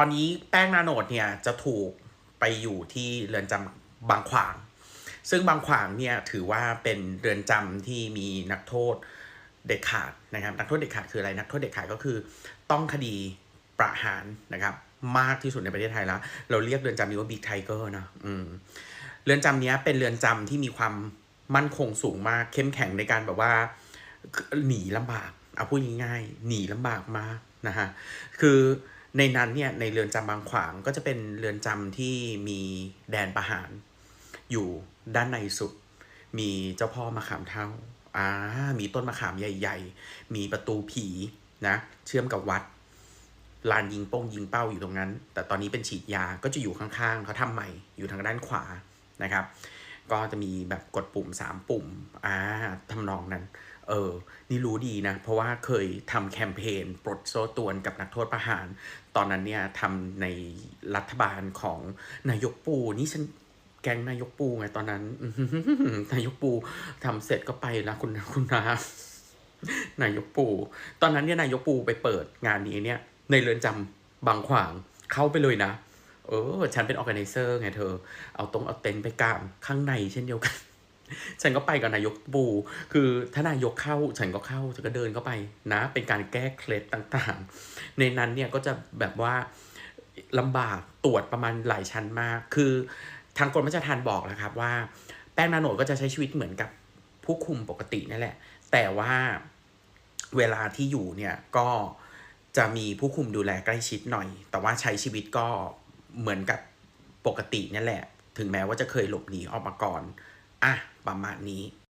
ตอนนี้แป้งนาโนดเนี่ยจะถูกไปอยู่ที่เรือนจำบางขวาง ซึ่งบางขวางเนี่ยถือว่าเป็นเรือนจำที่มีนักโทษเด็ดขาดนะครับ นักโทษเด็ดขาดคืออะไร นักโทษเด็ดขาดก็คือต้องคดีประหารนะครับ มากที่สุดในประเทศไทยแล้ว เราเรียกเรือนจำนี้ว่าบิ๊กไทเกอร์นะอืมเรือนจำเนี้ยเป็นเรือนจำที่มีความมั่นคงสูงมากเข้มแข็งในการแบบว่าหนีลำบากเอาพูดง่ายๆหนีลำบากมากนะฮะคือ ในนั้นเนี่ยในเรือนจำบางขวางก็จะเป็นเรือนจำที่มีแดนประหาร อยู่ด้านในสุด มีเจ้าพ่อมะขามเท่าอ่ามีต้นมะขามใหญ่ ๆ มีประตูผีนะ เชื่อมกับวัดลานยิงโป้งยิงเป้าอยู่ตรงนั้น แต่ตอนนี้เป็นฉีดยาก็จะอยู่ข้างๆเขาทำใหม่อยู่ทางด้านขวานะครับ ก็จะมีแบบกดปุ่ม 3 ปุ่มอ่าทำนองนั้น เออ นี่รู้ดีนะ เพราะว่าเคยทำแคมเปญปลดโซ่ตวนกับนักโทษประหาร ตอนนั้นเนี่ยทำในรัฐบาลของนายกปูนี่ฉันแก๊งนายกปูไงตอนนั้นนายกปูทำเสร็จก็ไปแล้วคุณคุณนานายกปู ตอนนั้นเนี่ยนายกปูไปเปิดงานนี้เนี่ย ในเรือนจำบางขวางเข้าไปเลยนะ เออ ฉันเป็นออแกไนเซอร์ไงเธอ เอาตรงเอาเต็นท์ไปกางข้างในเช่นเดียวกัน ฉันก็ไปกับนายกปูคือถ้านายกเข้าฉันก็เข้าฉันก็เดินเข้าไปนะ เป็นการแก้เคล็ดต่างๆ ในนั้นเนี่ยก็จะแบบว่าลำบากตรวจประมาณหลายชั้นมาก คือทางกรมราชทัณฑ์บอกแล้วครับว่า แป้งนาโนดก็จะใช้ชีวิตเหมือนกับผู้คุมปกตินั่นแหละ แต่ว่าเวลาที่อยู่เนี่ยก็จะมีผู้คุมดูแลใกล้ชิดหน่อย แต่ว่าใช้ชีวิตก็ เหมือนกับปกตินี่แหละ ถึงแม้ว่าจะเคยหลบหนีออกมาก่อน อะ ประมาณนี้